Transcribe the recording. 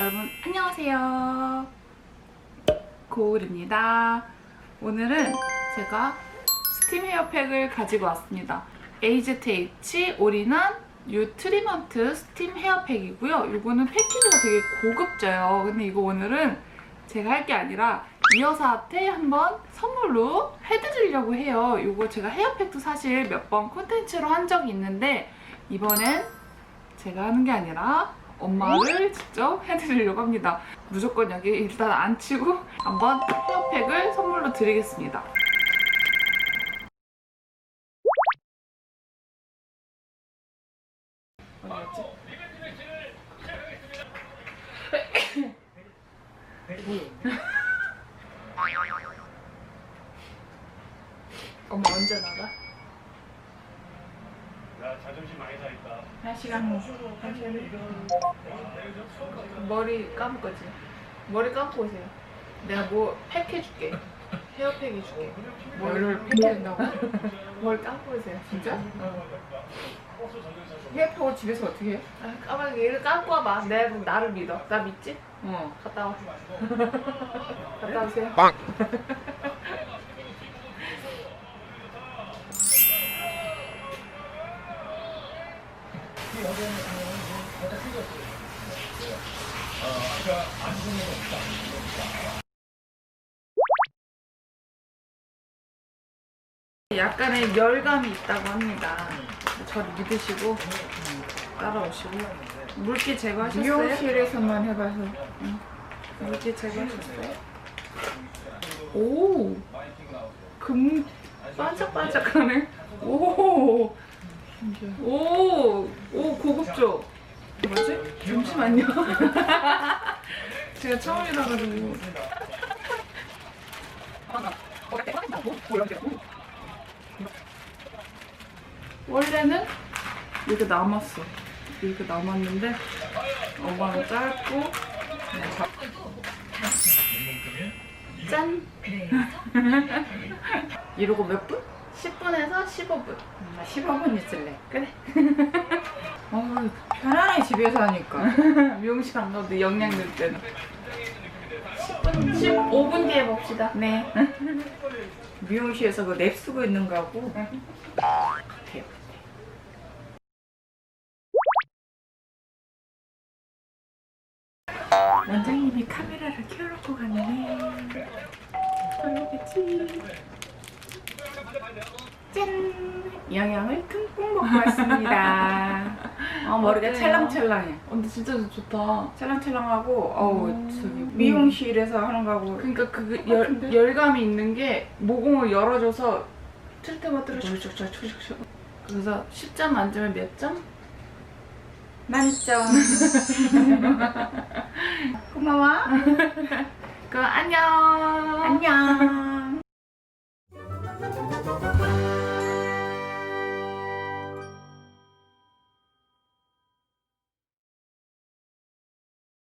안녕하세요. 고울입니다. 오늘은 제가 스팀 헤어팩을 가지고 왔습니다. AZH 올인원 유 트리먼트 스팀 헤어팩이고요. 이거는 패키지가 되게 고급져요. 근데 이거 오늘은 제가 할 게 아니라 이 여사한테 한번 선물로 해드리려고 해요. 이거 제가 헤어팩도 사실 몇 번 콘텐츠로 한 적이 있는데 이번엔 제가 하는 게 아니라 엄마를 직접 해드리려고 합니다. 무조건 여기 일단 안 치고 한번 헤어팩을 선물로 드리겠습니다. 엄마 언제 나가? 나 자존심 많이 살있다. 한 시간 후. 한 시간 후. 머리 감을 거지? 머리 감고 오세요. 내가 뭐 팩 해줄게. 헤어팩 해줄게. 머리를 팩 해준다고? 머리 감고 오세요. 진짜? 어. 헤어팩을 집에서 어떻게 해? 아, 까만 얘를 감고 와봐. 내가 나를 믿어. 나 믿지? 어. 갔다 와. 갔다 오세요. 약간의 열감이 있다고 합니다. 저를 믿으시고 따라오시고 물기 제거하셨어요? 미용실에서만 해봐서 물기 제거하셨어요? 오! 금 반짝반짝하네. 제가 처음이라 가지고. 원래는 이렇게 남았어. 이렇게 남았는데 엄마가 짧고 짠! 이러고 몇 분? 10분에서 15분. 나 15분 있을래 그래. 어 편안해 집에서 하니까 미용실 안 가도 영양 늘 때는. 10분, 15분 뒤에 봅시다. 네. 미용실에서 그 랩 쓰고 있는 거하고 같아요. 원장님이 카메라를 켜놓고 가네 그러겠지 짠. 영양을 듬뿍 먹고 왔습니다 어, 머리가 어때요? 찰랑찰랑해 어, 근데 진짜 좋다. 찰랑찰랑하고 어우 음. 저기 미용실에서 하는 거하고 그러니까 그 열, 열감이 있는 게 모공을 열어줘서 틀 때마다 촉촉촉촉촉. 그래서 10점 만점에 몇 점? 만점 고마워 그럼 안녕. 안녕